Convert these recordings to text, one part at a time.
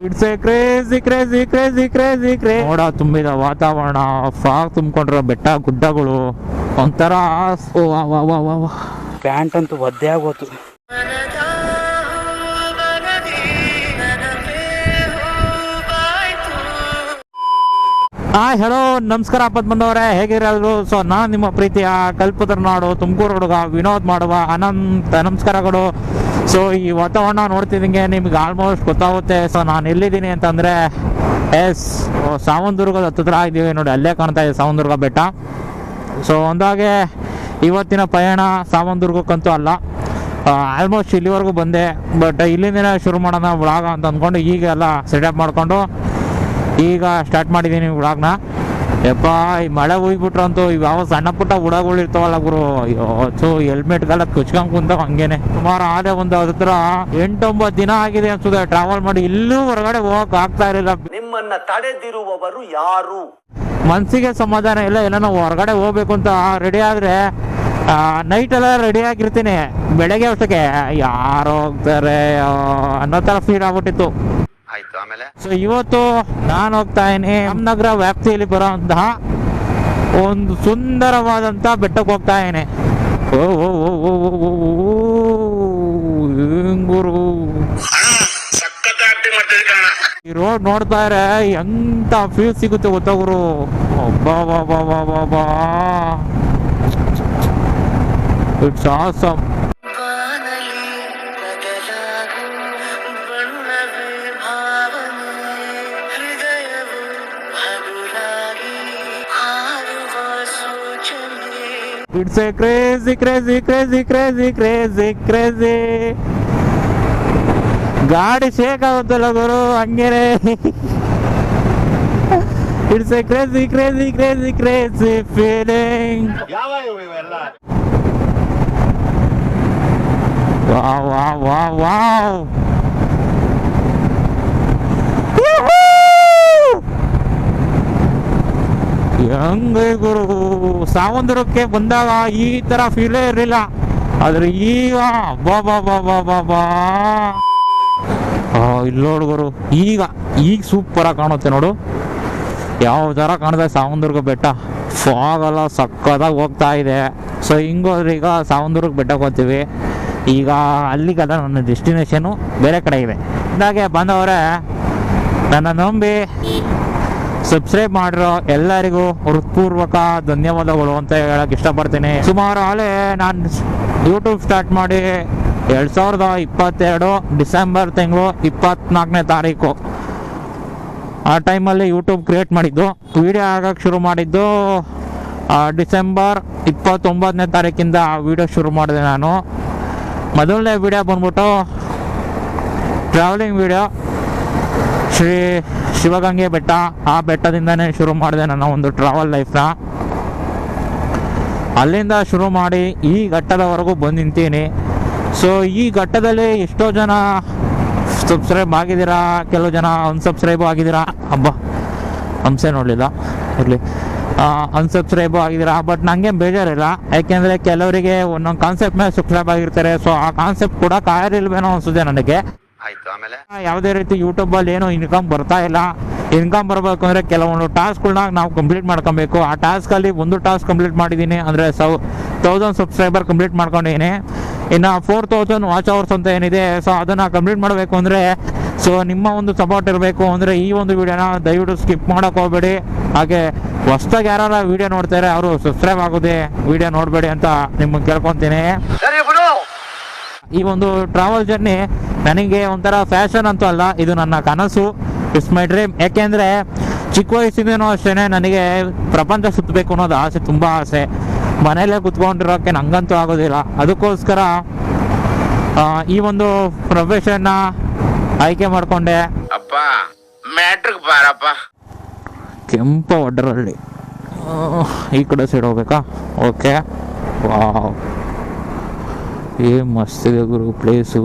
It's a crazy crazy crazy crazy ಕ್ರೇ ಮೋಡ ತುಂಬಿದ ವಾತಾವರಣ ಫಾಗ್ ತುಂಬಿಕೊಂಡಿರೋ ಬೆಟ್ಟ ಗುಡ್ಡಗಳು ಒಂಥರ ಓ ವಾ ವಾ ವಾ ವಾ ವಾ. ಪ್ಯಾಂಟ್ ಅಂತೂ ಒದ್ದೆ ಆಗೋತು. ಹಾ ಹಲೋ ನಮಸ್ಕಾರ ಅಪ್ಪತ್ ಬಂದವರೇ ಹೇಗಿರೋದು ಸೊ ನಾನು ನಿಮ್ಮ ಪ್ರೀತಿಯ ಕಲ್ಪತರ ನಾಡು ತುಮಕೂರು ಹುಡುಗ ವಿನೋದ್ ಮಾಡುವ ಅನಂತ ನಮಸ್ಕಾರಗಳು. ಸೊ ಈ ವಾತಾವರಣ ನೋಡ್ತಿದ್ದಂಗೆ ನಿಮ್ಗೆ ಆಲ್ಮೋಸ್ಟ್ ಗೊತ್ತಾಗುತ್ತೆ. ಸೊ ನಾನು ಎಲ್ಲಿದ್ದೀನಿ ಅಂತಂದರೆ, ಎಸ್ ಸಾವಂದುರ್ಗದ ಹತ್ತಿರ ಇದ್ದೀವಿ ನೋಡಿ. ಅಲ್ಲೇ ಕಾಣ್ತಾ ಇದೆ ಸಾವಂದುರ್ಗ ಬೆಟ್ಟ. ಸೊ ಒಂದಾಗೆ ಇವತ್ತಿನ ಪಯಣ ಸಾವಂದುರ್ಗಕ್ಕಂತೂ ಅಲ್ಲ. ಆಲ್ಮೋಸ್ಟ್ ಇಲ್ಲಿವರೆಗೂ ಬಂದೆ. ಬಟ್ ಇಲ್ಲಿಂದ ಶುರು ಮಾಡೋಣ ವ್ಲಾಗ ಅಂತ ಅಂದ್ಕೊಂಡು ಈಗ ಎಲ್ಲ ಸೆಟಪ್ ಮಾಡಿಕೊಂಡು ಈಗ ಸ್ಟಾರ್ಟ್ ಮಾಡಿದ್ದೀನಿ ವ್ಲಾಗ್ನ ಯಪ್ಪ ಈ ಮಳೆ ಹೋಗ್ಬಿಟ್ರಂತೂ ಇವು ಯಾವ ಸಣ್ಣ ಪುಟ್ಟ ಹುಡಗಳು ಇರ್ತಾವಲ್ಲ ಗುರು. ಅಯ್ಯೋ ಹೆಲ್ಮೆಟ್ ಹೆಲ್ಮೆಟ್ಗೆಲ್ಲ ಕುಚ್ಕೊಂಡ್ ಕುಂತಾವ ಹಂಗೇನೆ. ಸುಮಾರು ಆದ ಒಂದು ಹತ್ರ ಎಂಟೊಂಬತ್ತು ದಿನ ಆಗಿದೆ ಅನ್ಸುತ್ತೆ ಟ್ರಾವೆಲ್ ಮಾಡಿ ಇಲ್ಲೂ ಹೊರಗಡೆ ಹೋಗಕ್ ಆಗ್ತಾ ಇರಲಿಲ್ಲ. ನಿಮ್ಮನ್ನ ತಡೆದಿರುವವರು ಯಾರು? ಮನ್ಸಿಗೆ ಸಮಾಧಾನ ಇಲ್ಲ ಏನೋ ಹೊರಗಡೆ ಹೋಗ್ಬೇಕು ಅಂತ ರೆಡಿ ಆದ್ರೆ ನೈಟ್ ಎಲ್ಲ ರೆಡಿ ಆಗಿರ್ತೀನಿ. ಬೆಳಗ್ಗೆ ಅಷ್ಟಕ್ಕೆ. ಯಾರು ಹೋಗ್ತಾರೆ ಅನ್ನೋ ತರ ಫೀಲ್ ಆಗ್ಬಿಟ್ಟಿತ್ತು. ಸೊ ಇವತ್ತು ನಾನು ಹೋಗ್ತಾ ಇದ್ದೀನಿ. ರಾಮನಗರ ವ್ಯಾಪ್ತಿಯಲ್ಲಿ ಬರುವಂತಹ ಒಂದು ಸುಂದರವಾದಂಥ ಬೆಟ್ಟಕ್ಕೆ ಹೋಗ್ತಾ ಇದ್ದೀನಿ. ಓ ಓ ಓ ಈ ರೋಡ್ ನೋಡ್ತಾ ಇದ್ರೆ ಎಂತ ಫೀಲ್ ಸಿಗುತ್ತೆ ಗೊತ್ತಾ ಗುರು? ಅಬ್ಬಾ ಬಾ ಬಾ ಬಾ ಬಾ ಬಾ it's awesome it's a crazy crazy crazy crazy crazy crazy ಗಾಡಿ ಶೇಕ್ ಆಗುತ್ತಲ್ಲ ಗುರು ಹಂಗೇನೆ. It's a crazy crazy crazy crazy feeling wow wow wow wow ಹೆಂಗೆ ಗುರು ಸಾವಂದ್ರಕ್ಕೆ ಬಂದಾಗ ಈ ತರ ಫೀಲೇ ಇರಲಿಲ್ಲ. ಆದ್ರೆ ಈಗ ಬಾ ಬಾ ಬಾ ಬಾ ಬಾ ಗುರು, ಈಗ ಈಗ ಸೂಪರ್ ಕಾಣುತ್ತೆ ನೋಡು. ಯಾವ ಥರ ಕಾಣಿದೆ ಸಾವಂದುರ್ಗ ಬೆಟ್ಟ. ಫಾಗಲ್ಲ ಸಕ್ಕದಾಗಿ ಹೋಗ್ತಾ ಇದೆ. ಸೊ ಹಿಂಗೋದ್ರೆ ಈಗ ಸಾವಂದುರ್ಗ ಬೆಟ್ಟಕ್ಕೆ ಹೋಗ್ತೀವಿ. ಈಗ ಅಲ್ಲಿಗಲ್ಲ ನನ್ನ ಡೆಸ್ಟಿನೇಷನು ಬೇರೆ ಕಡೆ ಇದೆ. ಇದಾಗೆ ಬಂದವರೇ, ನನ್ನ ನಂಬಿ ಸಬ್ಸ್ಕ್ರೈಬ್ ಮಾಡಿರೋ ಎಲ್ಲರಿಗೂ ಹೃತ್ಪೂರ್ವಕ ಧನ್ಯವಾದಗಳು ಅಂತ ಹೇಳಕ್ ಇಷ್ಟಪಡ್ತೀನಿ. ಸುಮಾರು ಆಲೇ ನಾನು ಯೂಟ್ಯೂಬ್ ಸ್ಟಾರ್ಟ್ ಮಾಡಿ ಎರಡು ಸಾವಿರದ ಇಪ್ಪತ್ತೆರಡು ಡಿಸೆಂಬರ್ ತಿಂಗಳು ಇಪ್ಪತ್ನಾಲ್ಕನೇ ತಾರೀಕು. ಆ ಟೈಮಲ್ಲಿ ಯೂಟ್ಯೂಬ್ ಕ್ರಿಯೇಟ್ ಮಾಡಿದ್ದು. ವಿಡಿಯೋ ಆಗಕ್ಕೆ ಶುರು ಮಾಡಿದ್ದು ಡಿಸೆಂಬರ್ ಇಪ್ಪತ್ತೊಂಬತ್ತನೇ ತಾರೀಕಿಂದ ಆ ವಿಡಿಯೋ ಶುರು ಮಾಡಿದೆ ನಾನು. ಮೊದಲನೇ ವಿಡಿಯೋ ಬಂದ್ಬಿಟ್ಟು ಟ್ರಾವೆಲಿಂಗ್ ವಿಡಿಯೋ ಶ್ರೀ ಶಿವಗಂಗೆ ಬೆಟ್ಟ, ಆ ಬೆಟ್ಟದಿಂದನೇ ಶುರು ಮಾಡಿದೆ ನನ್ನ ಒಂದು ಟ್ರಾವೆಲ್ ಲೈಫ್ನ ಅಲ್ಲಿಂದ ಶುರು ಮಾಡಿ ಈ ಘಟ್ಟದವರೆಗೂ ಬಂದು ನಿಂತೀನಿ. ಸೊ ಈ ಘಟ್ಟದಲ್ಲಿ ಎಷ್ಟೋ ಜನ ಸಬ್ಸ್ಕ್ರೈಬ್ ಆಗಿದ್ದೀರಾ? ಕೆಲವು ಜನ ಅನ್ಸಬ್ಸ್ಕ್ರೈಬ್ ಆಗಿದ್ದೀರಾ? ಹಬ್ಬ ಹಂಸೆ ನೋಡಲಿಲ್ಲ. ಇರಲಿ. ಅನ್ಸಬ್ಸ್ಕ್ರೈಬ್ ಆಗಿದ್ದೀರಾ? ಬಟ್ ನನಗೆ ಬೇಜಾರಿಲ್ಲ. ಯಾಕೆಂದರೆ ಕೆಲವರಿಗೆ ಒಂದೊಂದು ಕಾನ್ಸೆಪ್ಟ್ ಮೇಲೆ ಸಬ್ಸ್ಕ್ರೈಬ್ ಆಗಿರ್ತಾರೆ. ಸೊ ಆ ಕಾನ್ಸೆಪ್ಟ್ ಕೂಡ ಕಾಯಿರಿಲ್ವೇನೋ ಅನಿಸುತ್ತೆ ನನಗೆ. ಆಮೇಲೆ ಯಾವುದೇ ರೀತಿ ಯೂಟ್ಯೂಬಲ್ಲಿ ಏನೋ ಇನ್ಕಮ್ ಬರ್ತಾ ಇಲ್ಲ. ಇನ್ಕಮ್ ಬರಬೇಕು ಅಂದ್ರೆ ಕೆಲವೊಂದು ಟಾಸ್ಕ್ಗಳನ್ನ ನಾವು ಕಂಪ್ಲೀಟ್ ಮಾಡ್ಕೊಬೇಕು. ಆ ಟಾಸ್ಕ್ ಅಲ್ಲಿ ಒಂದು ಟಾಸ್ಕ್ ಕಂಪ್ಲೀಟ್ ಮಾಡಿದ್ದೀನಿ ಅಂದ್ರೆ ಸೌ ತೌಸಂಡ್ ಸಬ್ಸ್ಕ್ರೈಬರ್ ಕಂಪ್ಲೀಟ್ ಮಾಡ್ಕೊಂಡಿದ್ದೀನಿ. ಇನ್ನು ಫೋರ್ ತೌಸಂಡ್ ವಾಚ್ ಅವರ್ಸ್ ಅಂತ ಏನಿದೆ ಸೊ ಅದನ್ನ ಕಂಪ್ಲೀಟ್ ಮಾಡಬೇಕು ಅಂದರೆ ಸೊ ನಿಮ್ಮ ಒಂದು ಸಪೋರ್ಟ್ ಇರಬೇಕು ಅಂದರೆ ಈ ಒಂದು ವಿಡಿಯೋನ ದಯವಿಟ್ಟು ಸ್ಕಿಪ್ ಮಾಡೋಕೆ ಹೋಗಬೇಡಿ. ಹಾಗೆ ಹೊಸ್ದಾಗಿ ಯಾರು ವಿಡಿಯೋ ನೋಡ್ತಾರೆ ಅವರು ಸಬ್ಸ್ಕ್ರೈಬ್ ಆಗೋದೇ ವಿಡಿಯೋ ನೋಡಬೇಡಿ ಅಂತ ನಿಮ್ಗೆ ಕೇಳ್ಕೊತೀನಿ. ಈ ಒಂದು ಟ್ರಾವೆಲ್ ಜರ್ನಿ ನನಗೆ ಒಂಥರ ಫ್ಯಾಷನ್ ಅಂತೂ ಅಲ್ಲ ಇದು ನನ್ನ ಕನಸು. ಇಟ್ಸ್ ಮೈ ಡ್ರೀಮ್ ಯಾಕೆಂದರೆ ಚಿಕ್ಕ ವಯಸ್ಸಿಂದನೂ ಅಷ್ಟೇ ನನಗೆ ಪ್ರಪಂಚ ಸುತ್ತಬೇಕು ಅನ್ನೋದು ಆಸೆ ತುಂಬ ಆಸೆ. ಮನೆಯಲ್ಲೇ ಕುತ್ಕೊಂಡಿರೋಕ್ಕೆ ನಂಗಂತೂ ಆಗೋದಿಲ್ಲ. ಅದಕ್ಕೋಸ್ಕರ ಈ ಒಂದು ಪ್ರೊಫೆಷನ್ನ ಆಯ್ಕೆ ಮಾಡಿಕೊಂಡೆ. ಅಪ್ಪ ಮ್ಯಾಟ್ರಿಕ್ ಬಾರಪ್ಪ. ಕೆಂಪ ಒಡ್ಡರಳ್ಳಿ ಈ ಕಡೆ ಸೈಡ್ ಹೋಗ್ಬೇಕಾ? ಓಕೆ ವಾವ್ ಏನ್ ಮಸ್ತ್ ಗುರು ಪ್ಲೇಸು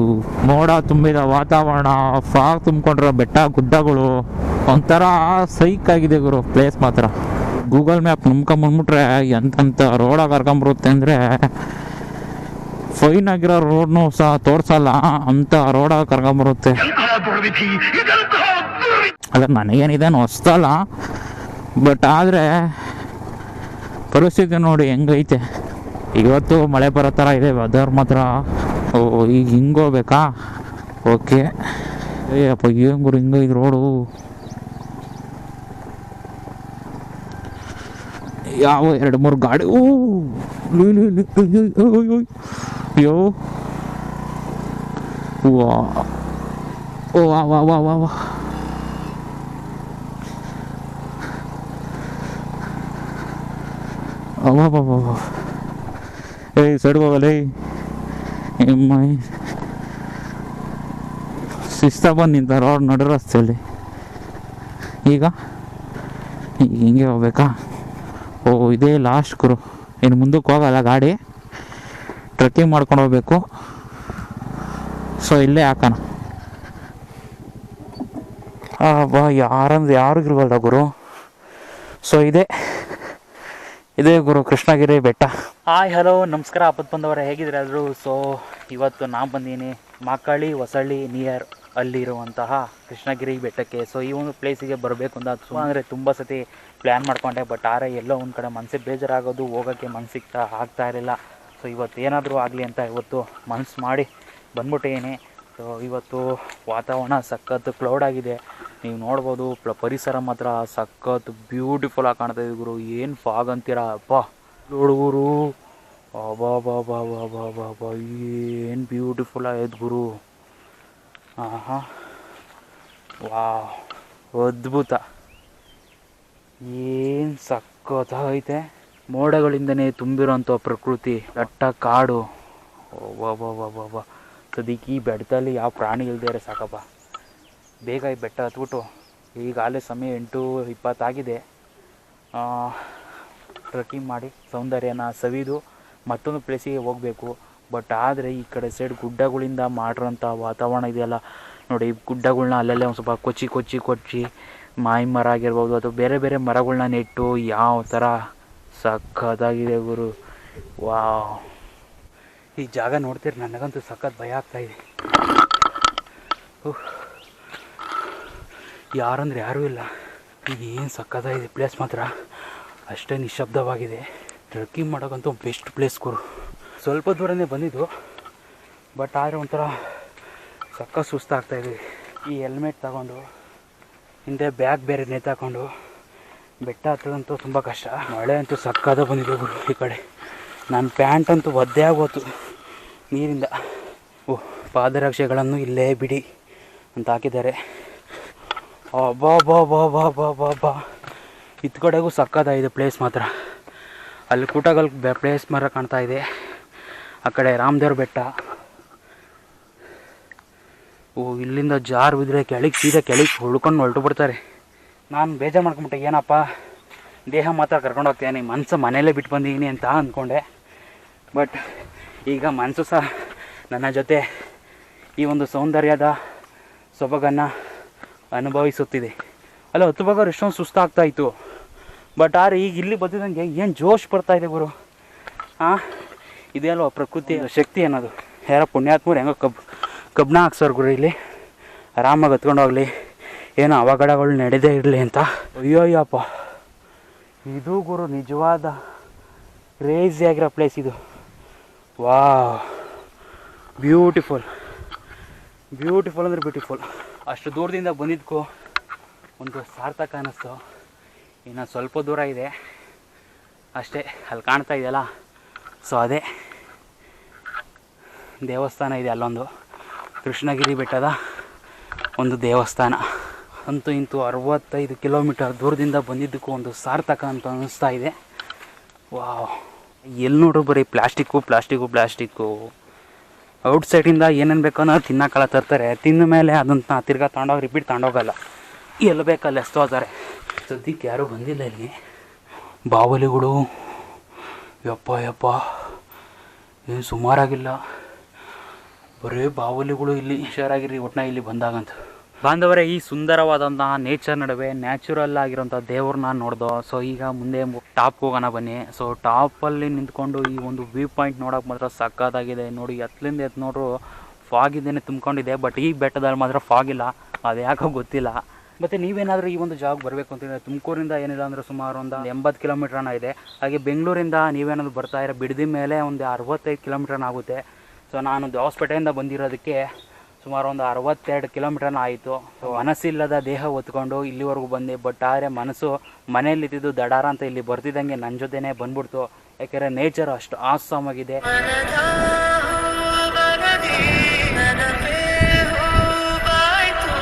ಮೋಡ ತುಂಬಿದ ವಾತಾವರಣ ಫಾಗ್ ತುಂಬಿಕೊಂಡಿರೋ ಬೆಟ್ಟ ಗುಡ್ಡಗಳು, ಒಂಥರ ಸೈಕ್ ಆಗಿದೆ ಗುರು ಪ್ಲೇಸ್ ಮಾತ್ರ. ಗೂಗಲ್ ಮ್ಯಾಪ್ ನಂಬ್ಕೊಂಬಂದ್ಬಿಟ್ರೆ ಎಂತೆಂಥ ರೋಡಾಗಿ ಕರ್ಕೊಂಬರುತ್ತೆ ಅಂದರೆ ಫೈನ್ ಆಗಿರೋ ರೋಡ್ನು ಸಹ ತೋರ್ಸಲ್ಲ, ಅಂತ ರೋಡಾಗಿ ಕರ್ಕೊಂಬರುತ್ತೆ. ನನಗೇನಿದೆ ಅಲ್ಲ ನನಗೇನಿದೇನು ಹೊಸ್ತಲ್ಲ ಬಟ್ ಆದರೆ, ಪರಿಸ್ಥಿತಿ ನೋಡಿ ಹೆಂಗೈತೆ. ಇವತ್ತು ಮಳೆ ಬರೋ ಥರ ಇದೆ ವೆದರ್ ಮಾತ್ರ. ಓ ಈಗ ಹಿಂಗೆ ಹೋಗ್ಬೇಕಾ? ಓಕೆ. ಅಯ್ಯಪ್ಪ ಏನು ಗುರು ಹಿಂಗೈತೆ ರೋಡು ಯಾವ ಎರಡು ಮೂರು ಗಾಡಿ? ಓ ಅಯ್ಯೋ, ವಾ. ಓ ವಾ ವಾ ವಾ ವಾ ವಾ. ಬಾ ಬಾ ಏಯ್ ಸೈಡ್ಗೆ ಹೋಗಲೇ ಎಮ್ಮ ಶಿಸ್ತ ಬಂದು ನಿಂತ ರೋಡ್ ನಡು ರಸ್ತೆಯಲ್ಲಿ. ಈಗ? ಈಗ ಹಿಂಗೆ ಹೋಗ್ಬೇಕಾ? ಓ, ಇದೇ ಲಾಸ್ಟ್ ಗುರು ಇನ್ನು ಮುಂದಕ್ಕೆ ಹೋಗಲ್ಲ, ಗಾಡಿ. ಟ್ರಕ್ಕಿಂಗ್ ಮಾಡ್ಕೊಂಡು ಹೋಗ್ಬೇಕು. ಸೊ ಇಲ್ಲೇ ಹಾಕೋಣ. ಬಾ, ಯಾರಂದ್ರೆ ಯಾರಿಗಿಲ್ವಲ್ಲ ಗುರು? ಸೊ ಇದೆ. ಇದೇ ಗುರು ಕೃಷ್ಣಗಿರಿ ಬೆಟ್ಟ. ಹಾಯ್ ಹಲೋ ನಮಸ್ಕಾರ ಅಪ್ಪತ್ ಬಂದವರ ಹೇಗಿದ್ರೆ ಆದರೂ ಸೊ ಇವತ್ತು ನಾ ಬಂದೀನಿ ಮಾಕಳಿ ಹೊಸಳ್ಳಿ ನಿಯರ್ ಅಲ್ಲಿರುವಂತಹ ಕೃಷ್ಣಗಿರಿ ಬೆಟ್ಟಕ್ಕೆ. ಸೊ ಈ ಒಂದು ಪ್ಲೇಸಿಗೆ ಬರಬೇಕು ಅಂತ ಅಂದರೆ ತುಂಬ ಸತಿ ಪ್ಲ್ಯಾನ್ ಮಾಡ್ಕೊಂಡೆ ಬಟ್ ಆರೆ ಎಲ್ಲೋ ಒಂದು ಕಡೆ ಮನಸ್ಸಿಗೆ ಬೇಜಾರಾಗೋದು, ಹೋಗೋಕ್ಕೆ ಮನಸ್ಸಿಗೆ ಆಗ್ತಾ ಇರಲಿಲ್ಲ. ಸೊ ಇವತ್ತು ಏನಾದರೂ ಆಗಲಿ ಅಂತ ಇವತ್ತು ಮನಸ್ಸು ಮಾಡಿ ಬಂದ್ಬಿಟ್ಟಿದ್ದೀನಿ ಸೊ ಇವತ್ತು ವಾತಾವರಣ ಸಖತ್ತು ಕ್ಲೌಡ್ ಆಗಿದೆ. ನೀವು ನೋಡ್ಬೋದು ಪರಿಸರ ಮಾತ್ರ ಸಖತ್ ಬ್ಯೂಟಿಫುಲ್ ಆಗಿ ಕಾಣ್ತಾ ಇದೆ ಗುರು. ಏನು ಫಾಗ್ ಅಂತೀರಾ? ಅಪ್ಪ ನೋಡುಗುರು ಅಬಾ ಬಾ ಬಾ ಬಾ ಬಾ ಬಾ ಬಾ ಏನು ಬ್ಯೂಟಿಫುಲ್ ಆಗೈತೆ ಗುರು. ಆಹಾ. ವಾ ಅದ್ಭುತ. ಏನು ಸಖತ್ತಾಗೈತೆ ಮೋಡಗಳಿಂದನೇ ತುಂಬಿರೋಂಥ ಪ್ರಕೃತಿ. ದಟ್ಟ ಕಾಡು. ಓ ಬಾ ಬಾ ಬಾ ಬಾ ಬಾ ಈ ಬೆಟ್ಟದಲ್ಲಿ ಯಾವ ಪ್ರಾಣಿ ಇಲ್ಲದೆ ಇರೋ ಸಾಕಪ್ಪ. ಬೇಗ ಈ ಬೆಟ್ಟ ಹತ್ಬಿಟ್ಟು ಈಗಾಗಲೇ ಸಮಯ ಎಂಟು ಇಪ್ಪತ್ತಾಗಿದೆ. ಟ್ರಕ್ಕಿಂಗ್ ಮಾಡಿ ಸೌಂದರ್ಯನ ಸವಿದು ಮತ್ತೊಂದು ಪ್ಲೇಸಿಗೆ ಹೋಗಬೇಕು. ಬಟ್ ಆದರೆ ಈ ಕಡೆ ಸೈಡ್ ಗುಡ್ಡಗಳಿಂದ ಮಾಡಿರೋಂಥ ವಾತಾವರಣ ಇದೆಯಲ್ಲ. ನೋಡಿ ಗುಡ್ಡಗಳನ್ನ ಗುಡ್ಡಗಳ್ನ ಅಲ್ಲಲ್ಲೇ ಒಂದು ಸ್ವಲ್ಪ ಕೊಚ್ಚಿ ಕೊಚ್ಚಿ ಕೊಚ್ಚಿ ಮಾಯಿ ಮರ ಆಗಿರ್ಬೋದು ಅಥವಾ ಬೇರೆ ಬೇರೆ ಮರಗಳನ್ನ ನೆಟ್ಟು ಯಾವ ಥರ ಸಖತ್ತಾಗಿದೆ ಗುರು. ವಾ ಈ ಜಾಗ ನೋಡ್ತೀರಿ, ನನಗಂತೂ ಸಖತ್ ಭಯ ಆಗ್ತಾಯಿದೆ ಯಾರಂದ್ರೆ ಯಾರೂ ಇಲ್ಲ. ಈಗ ಏನು ಸಕ್ಕತ್ತಾಗಿದೆ ಪ್ಲೇಸ್ ಮಾತ್ರ. ಅಷ್ಟೇ ನಿಶಬ್ದವಾಗಿದೆ ಟ್ರಕ್ಕಿಂಗ್ ಮಾಡೋಕ್ಕಂತೂ ಬೆಸ್ಟ್ ಪ್ಲೇಸ್ ಗುರು. ಸ್ವಲ್ಪ ದೂರನೇ ಬಂದಿದ್ದು ಬಟ್ ಆದರೆ ಒಂಥರ ಸಕ್ಕ ಸುಸ್ತಾಗ್ತಾಯಿದ್ವಿ ಈ ಹೆಲ್ಮೆಟ್ ತಗೊಂಡು, ಹಿಂದೆ ಬ್ಯಾಗ್ ಬೇರೆ ನೇತಾಕೊಂಡು ಬೆಟ್ಟ ಹತ್ತದಂತೂ ತುಂಬ ಕಷ್ಟ. ಮಳೆ ಅಂತೂ ಸಕ್ಕದ ಬಂದಿದೆ ಗುರು ಈ ಕಡೆ. ನನ್ನ ಪ್ಯಾಂಟ್ ಅಂತೂ ಒದ್ದೆ ಆಗೋತು ನೀರಿಂದ. ಓ ಪಾದರಕ್ಷೆಗಳನ್ನು ಇಲ್ಲೇ ಬಿಡಿ ಅಂತ ಹಾಕಿದ್ದಾರೆ. ಬಾ ಬಾ ಬಾ ಬಾ ಬಾ ಬಾ ಬಾ ಇತ್ ಕಡೆಗೂ ಸಕ್ಕತ್ತಾಗಿದೆ ಪ್ಲೇಸ್ ಮಾತ್ರ. ಅಲ್ಲಿ ಕೂಟಗಲ್ ಪ್ಲೇಸ್ ಮಾತ್ರ ಕಾಣ್ತಾ ಇದೆ. ಆ ಕಡೆ ರಾಮದೇವ್ರ ಬೆಟ್ಟ. ಓ, ಇಲ್ಲಿಂದ ಜಾರ್ ಬಿದ್ದರೆ ಕೆಳಗೆ ಸೀದಾ ಕೆಳಗೆ ಹುಡ್ಕೊಂಡು ಹೊರಟು ಬಿಡ್ತಾರೆ. ನಾನು ಬೇಜಾರು ಮಾಡ್ಕೊಂಬಿಟ್ಟೆ, ಏನಪ್ಪ? ದೇಹ ಮಾತ್ರ ಕರ್ಕೊಂಡು ಹೋಗ್ತೇನೆ ಮನಸ್ಸು ಮನೆಯಲ್ಲೇ ಬಿಟ್ಟು ಬಂದಿದ್ದೀನಿ ಅಂತ ಅಂದ್ಕೊಂಡೆ ಬಟ್ ಈಗ ಮನಸ್ಸು ಸಹ ನನ್ನ ಜೊತೆ ಈ ಒಂದು ಸೌಂದರ್ಯದ ಸೊಬಗನ್ನು ಅನುಭವಿಸುತ್ತಿದೆ. ಅಲ್ಲ ಹತ್ತು ಭಾಗ ಎಷ್ಟೊಂದು ಸುಸ್ತಾಗ್ತಾ ಇತ್ತು. ಬಟ್ ಆದ್ರೆ ಈಗ ಇಲ್ಲಿ ಬಂದಿದ್ದಂಗೆ ಏನು ಜೋಶ್ ಬರ್ತಾ ಇದೆ ಗುರು? ಹಾಂ ಇದೇ ಅಲ್ವ ಪ್ರಕೃತಿ ಶಕ್ತಿ ಅನ್ನೋದು. ಯಾರೋ ಪುಣ್ಯಾತ್ಮರು ಹೆಂಗೋ ಕಬ್ ಕಬ್ಬಣ ಹಾಕ್ಸೋರು ಗುರು ಇಲ್ಲಿ. ಆರಾಮಾಗಿ ಹತ್ಕೊಂಡು ಹೋಗಲಿ. ಏನೋ ಅವಘಡಗಳು ನಡೆದೇ ಇರಲಿ ಅಂತ. ಅಯ್ಯೋ ಅಯ್ಯಪ್ಪ ಇದು ಗುರು ನಿಜವಾದ ಕ್ರೇಜಿ ಆಗಿರೋ ಪ್ಲೇಸ್ ಇದು. ವಾ ಬ್ಯೂಟಿಫುಲ್ ಬ್ಯೂಟಿಫುಲ್ ಅಂದರೆ ಬ್ಯೂಟಿಫುಲ್ ಅಷ್ಟು ದೂರದಿಂದ ಬಂದಿದ್ದಕ್ಕೂ ಒಂದು ಸಾರ್ಥಕ ಅನ್ನಿಸ್ತು ಇನ್ನು ಸ್ವಲ್ಪ ದೂರ ಇದೆ. ಅಷ್ಟೇ, ಅಲ್ಲಿ ಕಾಣ್ತಾ ಇದೆಯಲ್ಲ? ಸೊ ಅದೇ. ದೇವಸ್ಥಾನ ಇದೆ ಅಲ್ಲೊಂದು. ಕೃಷ್ಣಗಿರಿ ಬೆಟ್ಟದ ಒಂದು ದೇವಸ್ಥಾನ. ಅಂತೂ ಇಂತೂ ಅರವತ್ತೈದು ಕಿಲೋಮೀಟರ್ ದೂರದಿಂದ ಬಂದಿದ್ದಕ್ಕೂ ಒಂದು ಸಾರ್ಥಕ ಅಂತ ಅನ್ನಿಸ್ತಾ ಇದೆ. ವಾವ್. ಎಲ್ಲಿ ನೋಡ್ರು ಬರೀ ಪ್ಲಾಸ್ಟಿಕ್ಕು ಪ್ಲಾಸ್ಟಿಕ್ಕು ಪ್ಲಾಸ್ಟಿಕ್ಕು. ಔಟ್ ಸೈಡಿಂದ ಏನೇನು ಬೇಕೋ ಅನ್ನೋದು ತಿನ್ನಕ್ಕೆಲ್ಲ ತರ್ತಾರೆ ತಿಂದ ಮೇಲೆ ಅದನ್ನು ತಿರ್ಗಾ ತಗೊಂಡೋಗಿ ರಿಪೀಟ್ ತಗೊಂಡೋಗಲ್ಲ. ಎಲ್ಲಿ ಬೇಕಲ್ಲಿ ಎಸ್ತೋತಾರೆ ಸದ್ಯಕ್ಕೆ ಯಾರೂ ಬಂದಿಲ್ಲ ಇಲ್ಲಿ. ಬಾವಲಿಗಳು. ಯಪ್ಪ ಯಪ್ಪ. ಏನು ಸುಮಾರಾಗಿಲ್ಲ. ಬರೀ ಬಾವಲಿಗಳು ಇಲ್ಲಿ ಹುಷಾರಾಗಿರಿ ಒಟ್ಟಿನ ಇಲ್ಲಿ ಬಂದಾಗಂತ. ಬಾಂಧವರೇ, ಈ ಸುಂದರವಾದಂತಹ ನೇಚರ್ ನಡುವೆ ನ್ಯಾಚುರಲ್ ಆಗಿರೋಂಥ ದೇವ್ರನ್ನ ನೋಡ್ದೋ ಸೊ ಈಗ ಮುಂದೆ ಟಾಪ್ಗೆ ಹೋಗೋಣ ಬನ್ನಿ. ಸೊ ಟಾಪಲ್ಲಿ ನಿಂತ್ಕೊಂಡು ಈ ಒಂದು ವ್ಯೂ ಪಾಯಿಂಟ್ ನೋಡೋಕೆ ಮಾತ್ರ ಸಕ್ಕತ್ತಾಗಿದೆ ನೋಡಿ ಎತ್ತಲಿಂದ ಎತ್ ನೋಡ್ರು ಫಾಗ್ ಇದೇನೆ ತುಂಬಿಕೊಂಡಿದೆ ಬಟ್ ಈ ಬೆಟ್ಟದಲ್ಲಿ ಮಾತ್ರ ಫಾಗ್ ಇಲ್ಲ. ಅದು ಯಾಕೋ ಗೊತ್ತಿಲ್ಲ. ಮತ್ತು ನೀವೇನಾದರೂ ಈ ಒಂದು ಜಾಗ ಬರಬೇಕು ಅಂತಂದರೆ ತುಮಕೂರಿಂದ ಏನಿಲ್ಲ ಅಂದರೆ ಸುಮಾರು ಒಂದು ಎಂಬತ್ತು ಕಿಲೋಮೀಟ್ರನ ಇದೆ. ಹಾಗೆ ಬೆಂಗಳೂರಿಂದ ನೀವೇನಾದ್ರು ಬರ್ತಾ ಇರೋ ಬಿಡದಿ ಮೇಲೆ ಒಂದು ಅರವತ್ತೈದು ಕಿಲೋಮೀಟ್ರನ ಆಗುತ್ತೆ. ಸೊ ನಾನು ಹೊಸಪೇಟೆಯಿಂದ ಬಂದಿರೋದಕ್ಕೆ ಸುಮಾರು ಒಂದು ಅರವತ್ತೆರಡು ಕಿಲೋಮೀಟರ್ನ ಆಯಿತು. ಮನಸ್ಸಿಲ್ಲದ ದೇಹ ಹೊತ್ಕೊಂಡು ಇಲ್ಲಿವರೆಗೂ ಬಂದೆ. ಬಟ್ ಆದರೆ ಮನಸ್ಸು ಮನೆಯಲ್ಲಿದ್ದು ದಡಾರ ಅಂತ ಇಲ್ಲಿ ಬರ್ತಿದ್ದಂಗೆ ನನ್ನ ಜೊತೆನೇ ಬಂದ್ಬಿಡ್ತು. ಯಾಕೆಂದರೆ ನೇಚರ್ ಅಷ್ಟು ಆಸಮ್ ಆಗಿದೆ. ಮನದ ಬರದಿ ನನಪೇ ಹೂವಾಯ್ತು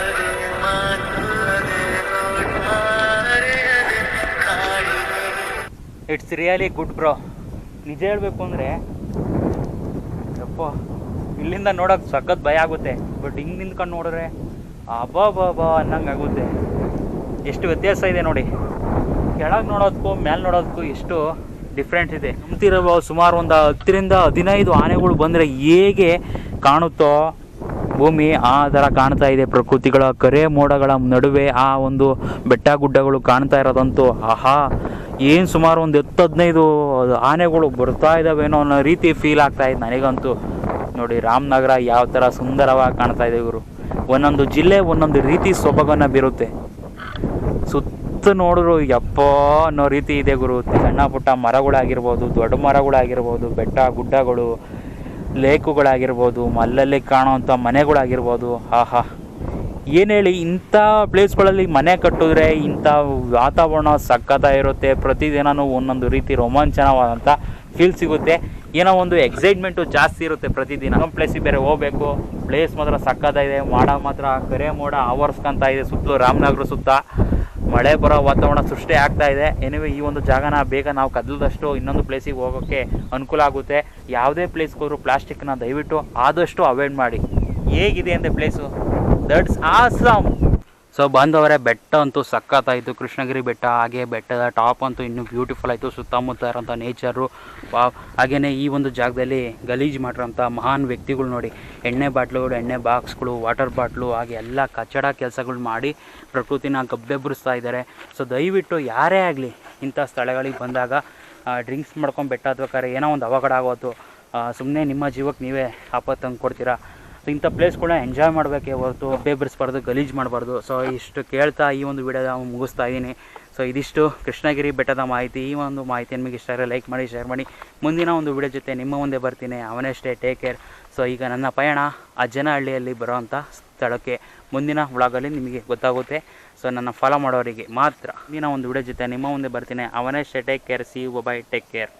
ಅರೆ ಮಾತು ಅರೆ ನೋಡ್ತಾರೆ ಅರೆ ಕಾಡಿದೆ ಇಟ್ಸ್ ರಿಯಲಿ ಗುಡ್ ಬ್ರೋ ನಿಜ ಹೇಳಬೇಕು ಅಂದರೆ, ಯಪ್ಪ. ಇಲ್ಲಿಂದ ನೋಡೋಕೆ ಸಖತ್ ಭಯ ಆಗುತ್ತೆ. ಬಟ್ ಹಿಂಗೆ ನಿಂತ್ಕೊಂಡು ನೋಡಿದ್ರೆ ಬಾ ಅನ್ನಂಗೆ ಆಗುತ್ತೆ. ಎಷ್ಟು ವ್ಯತ್ಯಾಸ ಇದೆ ನೋಡಿ. ಕೆಳಗೆ ನೋಡೋದಕ್ಕೂ ಮೇಲೆ ನೋಡೋದಕ್ಕೂ ಎಷ್ಟು ಡಿಫ್ರೆಂಟ್ ಇದೆ. ನಂಬ್ತಿರೋ ಸುಮಾರು ಒಂದು ಹತ್ತರಿಂದ ಹದಿನೈದು ಆನೆಗಳು ಬಂದರೆ ಹೇಗೆ ಕಾಣುತ್ತೋ ಭೂಮಿ ಆ ಥರ ಕಾಣ್ತಾ ಇದೆ. ಪ್ರಕೃತಿಗಳ ಕರೆ ಮೋಡಗಳ ನಡುವೆ ಆ ಒಂದು ಬೆಟ್ಟ ಗುಡ್ಡಗಳು ಕಾಣ್ತಾ ಇರೋದಂತೂ ಆಹಾ! ಏನು ಸುಮಾರು ಒಂದು ಹತ್ತು ಹದಿನೈದು ಆನೆಗಳು ಬರ್ತಾ ಇದ್ದಾವೇನೋ ಅನ್ನೋ ರೀತಿ ಫೀಲ್ ಆಗ್ತಾ ಇದೆ ನನಗಂತೂ. ನೋಡಿ, ರಾಮನಗರ ಯಾವ ಥರ ಸುಂದರವಾಗಿ ಕಾಣ್ತಾ ಇದೆ ಇವರು. ಒಂದೊಂದು ಜಿಲ್ಲೆ, ಒಂದೊಂದು ರೀತಿ ಸೊಬಗನ್ನು ಬೀರುತ್ತೆ. ಸುತ್ತ ನೋಡಿದ್ರು, ಯಪ್ಪ ಅನ್ನೋ ರೀತಿ ಇದೆ ಗುರು. ಸಣ್ಣ ಪುಟ್ಟ ಮರಗಳಾಗಿರ್ಬೋದು, ದೊಡ್ಡ ಮರಗಳಾಗಿರ್ಬೋದು, ಬೆಟ್ಟ, ಗುಡ್ಡಗಳು, ಲೇಕುಗಳಾಗಿರ್ಬೋದು, ಮಲ್ಲಲ್ಲಿ ಕಾಣುವಂಥ ಮನೆಗಳಾಗಿರ್ಬೋದು. ಆಹಾ. ಏನು ಹೇಳಿ, ಇಂಥ ಪ್ಲೇಸ್ಗಳಲ್ಲಿ ಮನೆ ಕಟ್ಟಿದ್ರೆ ಇಂಥ ವಾತಾವರಣ ಸಖತ್ತಾಗಿರುತ್ತೆ. ಪ್ರತಿದಿನವೂ ಒಂದೊಂದು ರೀತಿ ರೋಮಾಂಚನವಾದಂಥ ಫೀಲ್ ಸಿಗುತ್ತೆ. ಏನೋ ಒಂದು ಎಕ್ಸೈಟ್ಮೆಂಟು ಜಾಸ್ತಿ ಇರುತ್ತೆ ಪ್ರತಿದಿನ. ನಮ್ಮ ಪ್ಲೇಸಿಗೆ ಬೇರೆ ಹೋಗ್ಬೇಕು. ಪ್ಲೇಸ್ ಮಾತ್ರ ಸಕ್ಕತ್ತಾಗಿದೆ. ಮಾಡ ಮಾತ್ರ ಕರೆ ಮೋಡ ಆವರಿಸ್ಕೊಂತ ಇದೆ. ಸುತ್ತಲೂ ರಾಮನಗರ ಸುತ್ತ. ಮಳೆ ಬರೋ ವಾತಾವರಣ ಸೃಷ್ಟಿ ಆಗ್ತಾ ಇದೆ. ಎನಿವೆ ಈ ಒಂದು ಜಾಗನ ಬೇಗ ನಾವು ಕದಲದಷ್ಟು ಇನ್ನೊಂದು ಪ್ಲೇಸಿಗೆ ಹೋಗೋಕ್ಕೆ ಅನುಕೂಲ ಆಗುತ್ತೆ. ಯಾವುದೇ ಪ್ಲೇಸ್ಗೆ ಹೋದ್ರು ಪ್ಲಾಸ್ಟಿಕ್ನ ದಯವಿಟ್ಟು ಆದಷ್ಟು ಅವಾಯ್ಡ್ ಮಾಡಿ. ಹೇಗಿದೆ ಅಂದರೆ ಪ್ಲೇಸು ದಟ್ಸ್ ಆಸಮ್ ಸೊ ಬಾಂಧವರೇ ಬೆಟ್ಟ ಅಂತೂ ಸಖತ್ತಾಯಿತು. ಕೃಷ್ಣಗಿರಿ ಬೆಟ್ಟ, ಹಾಗೆ ಬೆಟ್ಟದ ಟಾಪ್ ಅಂತೂ ಇನ್ನೂ ಬ್ಯೂಟಿಫುಲ್ ಆಯಿತು. ಸುತ್ತಮುತ್ತ ಇರೋಂಥ ನೇಚರು ಹಾಗೆಯೇ ಈ ಒಂದು ಜಾಗದಲ್ಲಿ ಗಲೀಜು ಮಾಡಿರೋಂಥ ಮಹಾನ್ ವ್ಯಕ್ತಿಗಳು ನೋಡಿ. ಎಣ್ಣೆ ಬಾಟ್ಲುಗಳು, ಎಣ್ಣೆ ಬಾಕ್ಸ್ಗಳು, ವಾಟರ್ ಬಾಟ್ಲು, ಹಾಗೆ ಎಲ್ಲ ಕಚ್ಚಡ ಕೆಲಸಗಳು ಮಾಡಿ ಪ್ರಕೃತಿನ ಗಬ್ಬೆಬ್ಬರಿಸ್ತಾ ಇದ್ದಾರೆ. ಸೊ ದಯವಿಟ್ಟು ಯಾರೇ ಆಗಲಿ ಇಂಥ ಸ್ಥಳಗಳಿಗೆ ಬಂದಾಗ ಡ್ರಿಂಕ್ಸ್ ಮಾಡ್ಕೊಂಡು ಬೆಟ್ಟ ಹತ್ಬೇಕಾದ್ರೆ ಏನೋ ಒಂದು ಅವಘಡ ಆಗೋದು. ಸುಮ್ಮನೆ ನಿಮ್ಮ ಜೀವಕ್ಕೆ ನೀವೇ ಆಪತ್ತು ತಂದು ಕೊಡ್ತೀರಾ? ಸೊ ಇಂಥ ಪ್ಲೇಸ್ಗಳನ್ನ ಎಂಜಾಯ್ ಮಾಡಬೇಕೇ ಹೊರತು ಬೇಬರಿಸ್ಬಾರ್ದು ಗಲೀಜು ಮಾಡಬಾರ್ದು. ಸೊ ಇಷ್ಟು ಕೇಳ್ತಾ ಈ ಒಂದು ವಿಡಿಯೋದ ಮುಗಿಸ್ತಾ ಇದ್ದೀನಿ. ಸೊ ಇದಿಷ್ಟು ಕೃಷ್ಣಗಿರಿ ಬೆಟ್ಟದ ಮಾಹಿತಿ. ಈ ಒಂದು ಮಾಹಿತಿ ನಿಮಗೆ ಇಷ್ಟ ಆದರೆ ಲೈಕ್ ಮಾಡಿ ಶೇರ್ ಮಾಡಿ. ಮುಂದಿನ ಒಂದು ವಿಡಿಯೋ ಜೊತೆ ನಿಮ್ಮ ಮುಂದೆ ಬರ್ತೀನಿ. ಅವನಷ್ಟೇ ಟೇಕ್ ಕೇರ್ ಸೊ ಈಗ ನನ್ನ ಪಯಣ ಅಜ್ಜನಹಳ್ಳಿಯಲ್ಲಿ ಬರೋವಂಥ ಸ್ಥಳಕ್ಕೆ. ಮುಂದಿನ ವ್ಲಾಗಲ್ಲಿ ನಿಮಗೆ ಗೊತ್ತಾಗುತ್ತೆ. ಸೊ ನನ್ನ ಫಾಲೋ ಮಾಡೋರಿಗೆ ಮಾತ್ರ. ಮುಂದಿನ ಒಂದು ವಿಡಿಯೋ ಜೊತೆ ನಿಮ್ಮ ಮುಂದೆ ಬರ್ತೀನಿ. ಅವನಷ್ಟೇ take care see you bye take care